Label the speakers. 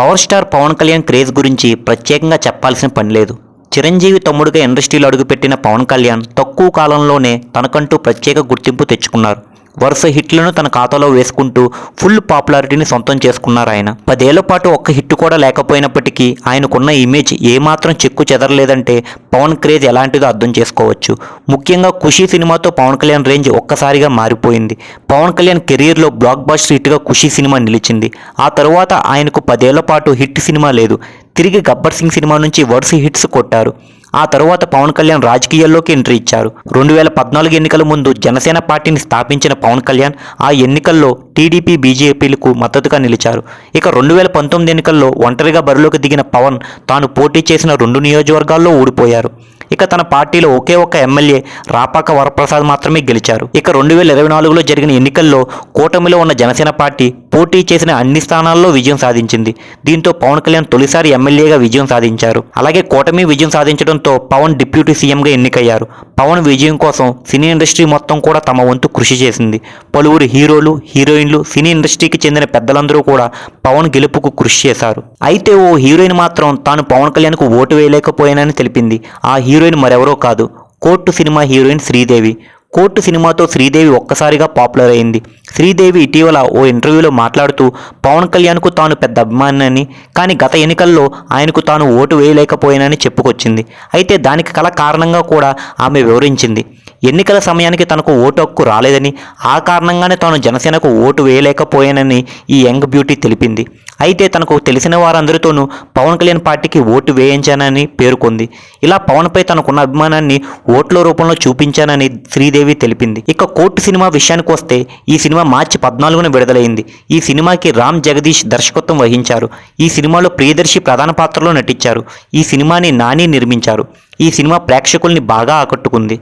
Speaker 1: Power star Pawan Kalyan craze గురించి ప్రత్యేకంగా చెప్పాల్సిన పని లేదు. చిరంజీవి తమ్ముడుగా ఇండస్ట్రీలో అడుగుపెట్టిన పవన్ కళ్యాణ్ తక్కువ కాలంలోనే తనకంటూ ప్రత్యేక గుర్తింపు తెచ్చుకున్నారు. వరుస హిట్లను తన ఖాతాలో వేసుకుంటూ ఫుల్ పాపులారిటీని సొంతం చేసుకున్నారు ఆయన. పదేళ్ళ పాటు ఒక్క హిట్ కూడా లేకపోయినప్పటికీ ఆయనకున్న ఇమేజ్ ఏమాత్రం చెక్కు చెదరలేదంటే పవన్ క్రేజ్ ఎలాంటిదో అర్థం చేసుకోవచ్చు. ముఖ్యంగా ఖుషీ సినిమాతో పవన్ కళ్యాణ్ రేంజ్ ఒక్కసారిగా మారిపోయింది. పవన్ కళ్యాణ్ కెరీర్లో బ్లాక్ బస్టర్ హిట్గా ఖుషీ సినిమా నిలిచింది. ఆ తరువాత ఆయనకు పదేళ్ళ పాటు హిట్ సినిమా లేదు. తిరిగి గబ్బర్ సింగ్ సినిమా నుంచి వరుస హిట్స్ కొట్టారు. ఆ తరువాత పవన్ కళ్యాణ్ రాజకీయాల్లోకి ఎంట్రీ ఇచ్చారు. రెండు వేల పద్నాలుగు ఎన్నికల ముందు జనసేన పార్టీని స్థాపించిన పవన్ కళ్యాణ్ ఆ ఎన్నికల్లో టీడీపీ బీజేపీలకు మద్దతుగా నిలిచారు. ఇక రెండు వేల పంతొమ్మిది ఎన్నికల్లో ఒంటరిగా బరిలోకి దిగిన పవన్ తాను పోటీ చేసిన రెండు నియోజకవర్గాల్లో ఓడిపోయారు. ఇక తన పార్టీలో ఒకే ఒక్క ఎమ్మెల్యే రాపాక వరప్రసాద్ మాత్రమే గెలిచారు. ఇక రెండు వేల ఇరవై నాలుగులో జరిగిన ఎన్నికల్లో కూటమిలో ఉన్న జనసేన పార్టీ పోటీ చేసిన అన్ని స్థానాల్లో విజయం సాధించింది. దీంతో పవన్ కళ్యాణ్ తొలిసారి ఎమ్మెల్యేగా విజయం సాధించారు. అలాగే కూటమి విజయం సాధించడంతో పవన్ డిప్యూటీ సీఎంగా ఎన్నికయ్యారు. పవన్ విజయం కోసం సినీ ఇండస్ట్రీ మొత్తం కూడా తమ వంతు కృషి చేసింది. పలువురు హీరోలు హీరోయిన్లు సినీ ఇండస్ట్రీకి చెందిన పెద్దలందరూ కూడా పవన్ గెలుపుకు కృషి చేశారు. అయితే ఓ హీరోయిన్ మాత్రం తాను పవన్ కళ్యాణ్కు ఓటు వేయలేకపోయానని తెలిపింది. ఆ హీరోయిన్ మరెవరో కాదు. Court cinema heroine Sridevi. Court సినిమాతో శ్రీదేవి ఒక్కసారిగా పాపులర్ అయింది. శ్రీదేవి ఇటీవల ఓ ఇంటర్వ్యూలో మాట్లాడుతూ పవన్ కళ్యాణ్కు తాను పెద్ద అభిమానిని కానీ గత ఎన్నికల్లో ఆయనకు తాను ఓటు వేయలేకపోయానని చెప్పుకొచ్చింది. అయితే దానికి కల కారణంగా కూడా ఆమె వివరించింది. ఎన్నికల సమయానికి తనకు ఓటు హక్కు రాలేదని ఆ కారణంగానే తాను జనసేనకు ఓటు వేయలేకపోయానని ఈ యంగ్ బ్యూటీ తెలిపింది. అయితే తనకు తెలిసిన వారందరితోనూ పవన్ కళ్యాణ్ పార్టీకి ఓటు వేయించానని పేర్కొంది. ఇలా పవన్పై తనకున్న అభిమానాన్ని ఓట్ల రూపంలో చూపించానని శ్రీదేవి తెలిపింది. ఇక కోర్టు సినిమా విషయానికి వస్తే ఈ సినిమా మార్చి పద్నాలుగున విడుదలైంది. ఈ సినిమాకి రామ్ జగదీష్ దర్శకత్వం వహించారు. ఈ సినిమాలో ప్రియదర్శి ప్రధాన పాత్రలో నటించారు. ఈ సినిమాని నాని నిర్మించారు. ఈ సినిమా ప్రేక్షకుల్ని బాగా ఆకట్టుకుంది.